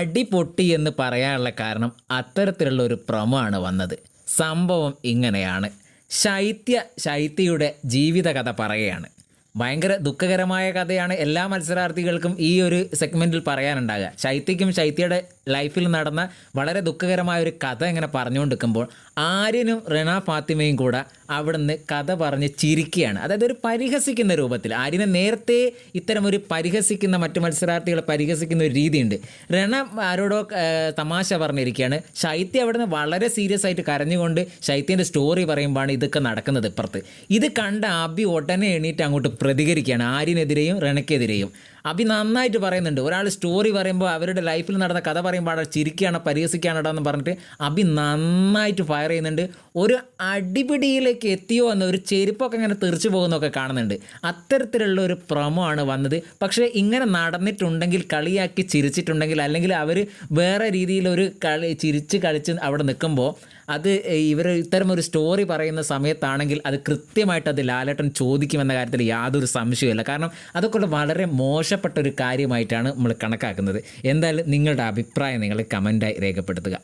അടി പൊട്ടി എന്ന് പറയാനുള്ള കാരണം അത്തരത്തിലുള്ള ഒരു പ്രമോ ആണ് വന്നത്. സംഭവം ഇങ്ങനെയാണ്. ശൈത്യ ശൈത്യയുടെ ജീവിതകഥ പറയുകയാണ്. ഭയങ്കര ദുഃഖകരമായ കഥയാണ് എല്ലാ മത്സരാർത്ഥികൾക്കും ഈ ഒരു സെഗ്മെന്റിൽ പറയാനുണ്ടാകുക. ശൈത്യയ്ക്കും ശൈത്യയുടെ ലൈഫിൽ നടന്ന വളരെ ദുഃഖകരമായ ഒരു കഥ ഇങ്ങനെ പറഞ്ഞുകൊണ്ടിരിക്കുമ്പോൾ ആര്യനും റെന ഫാത്തിമയും കൂടെ അവിടുന്ന് കഥ പറഞ്ഞ് ചിരിക്കുകയാണ്. അതായത് ഒരു പരിഹസിക്കുന്ന രൂപത്തിൽ. ആര്യനെ നേരത്തെ ഇത്തരം ഒരു പരിഹസിക്കുന്ന മറ്റു മത്സരാർത്ഥികളെ പരിഹസിക്കുന്ന ഒരു രീതിയുണ്ട്. റിണ ആരോടോ തമാശ പറഞ്ഞിരിക്കുകയാണ്. ശൈത്യ അവിടുന്ന് വളരെ സീരിയസ് ആയിട്ട് കരഞ്ഞുകൊണ്ട് ശൈത്യന്റെ സ്റ്റോറി പറയുമ്പോഴാണ് ഇതൊക്കെ നടക്കുന്നത് ഇപ്പുറത്ത്. ഇത് കണ്ട അബി ഉടനെ എണീറ്റ് അങ്ങോട്ട് പ്രതികരിക്കുകയാണ്. ആര്യനെതിരെയും റണയ്ക്കെതിരെയും അബി നന്നായിട്ട് പറയുന്നുണ്ട്. ഒരാൾ സ്റ്റോറി പറയുമ്പോൾ അവരുടെ ലൈഫിൽ നടന്ന കഥ പറയുമ്പോൾ അവിടെ ചിരിക്കുകയാണ് പരിഹസിക്കുകയാണോ എന്ന് പറഞ്ഞിട്ട് അഭി നന്നായിട്ട് ഫയർ ചെയ്യുന്നുണ്ട്. ഒരു അടിപിടിയിലേക്ക് എത്തിയോ എന്ന ഒരു ചെരുപ്പൊക്കെ ഇങ്ങനെ തെറിച്ചു പോകുന്നതൊക്കെ കാണുന്നുണ്ട്. അത്തരത്തിലുള്ള ഒരു പ്രമോ ആണ് വന്നത്. പക്ഷേ ഇങ്ങനെ നടന്നിട്ടുണ്ടെങ്കിൽ കളിയാക്കി ചിരിച്ചിട്ടുണ്ടെങ്കിൽ അല്ലെങ്കിൽ അവർ വേറെ രീതിയിലൊരു കളി ചിരിച്ച് കളിച്ച് അവിടെ നിൽക്കുമ്പോൾ അത് ഇവർ ഒരു സ്റ്റോറി പറയുന്ന സമയത്താണെങ്കിൽ അത് കൃത്യമായിട്ട് അത് ലാലേട്ടൻ ചോദിക്കുമെന്ന കാര്യത്തിൽ യാതൊരു സംശയമില്ല കാരണം അതൊക്കെ വളരെ മോശപ്പെട്ട ഒരു കാര്യമായിട്ടാണ് നമ്മൾ കണക്കാക്കുന്നത്. എന്തായാലും നിങ്ങളുടെ അഭിപ്രായം നിങ്ങൾ കമന്റായി രേഖപ്പെടുത്തുക.